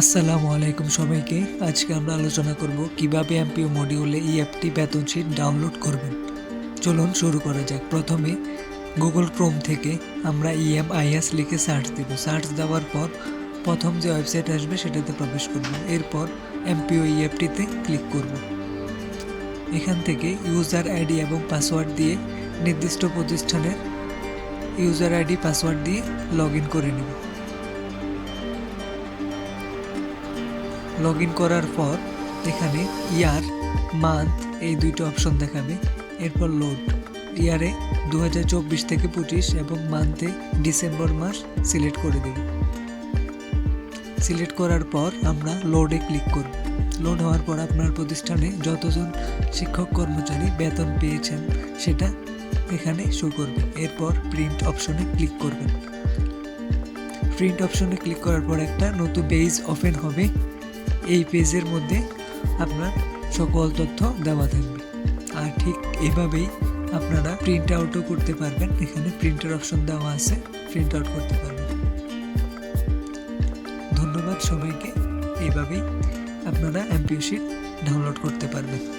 আসসালামু আলাইকুম সবাইকে। আজকে আমরা আলোচনা করব কীভাবে এমপিও মডিউলে ইএফটি বেতন শিট ডাউনলোড করবেন। চলুন শুরু করা যাক। প্রথমে গুগল ক্রোম থেকে আমরা E ইএমআইএস লিখে সার্চ দেব। সার্চ দেওয়ার পর প্রথম যে ওয়েবসাইট আসবে সেটাতে প্রবেশ করব। এরপর এমপিও ইএফটিতে ক্লিক করব। এখান থেকে ইউজার আইডি এবং পাসওয়ার্ড দিয়ে নির্দিষ্ট প্রতিষ্ঠানের ইউজার আইডি পাসওয়ার্ড দিয়ে লগ করে নেব। লগ ইন করার পর এখানে ইয়ার, মান্থ এই দুইটা অপশন দেখাবে। এরপর লোড, ইয়ারে দু হাজার চব্বিশ থেকে পঁচিশ এবং মান্থে ডিসেম্বর মাস সিলেক্ট করে দেব। সিলেক্ট করার পর আমরা লোডে ক্লিক করব। লোড হওয়ার পর আপনার প্রতিষ্ঠানে যতজন শিক্ষক কর্মচারী বেতন পেয়েছেন সেটা এখানে শো করবে। এরপর প্রিন্ট অপশনে ক্লিক করবেন। প্রিন্ট অপশনে ক্লিক করার পর একটা নতুন পেজ ওপেন হবে। এই পেজের মধ্যে আপনার সকল তথ্য দেওয়া থাকবে। আর ঠিক এভাবেই আপনারা প্রিন্ট আউটও করতে পারবেন। এখানে প্রিন্টের অপশন দেওয়া আছে প্রিন্ট আউট করতে পারবেন। ধন্যবাদ সবাইকে। এইভাবেই আপনারা এমপিও শিট ডাউনলোড করতে পারবেন।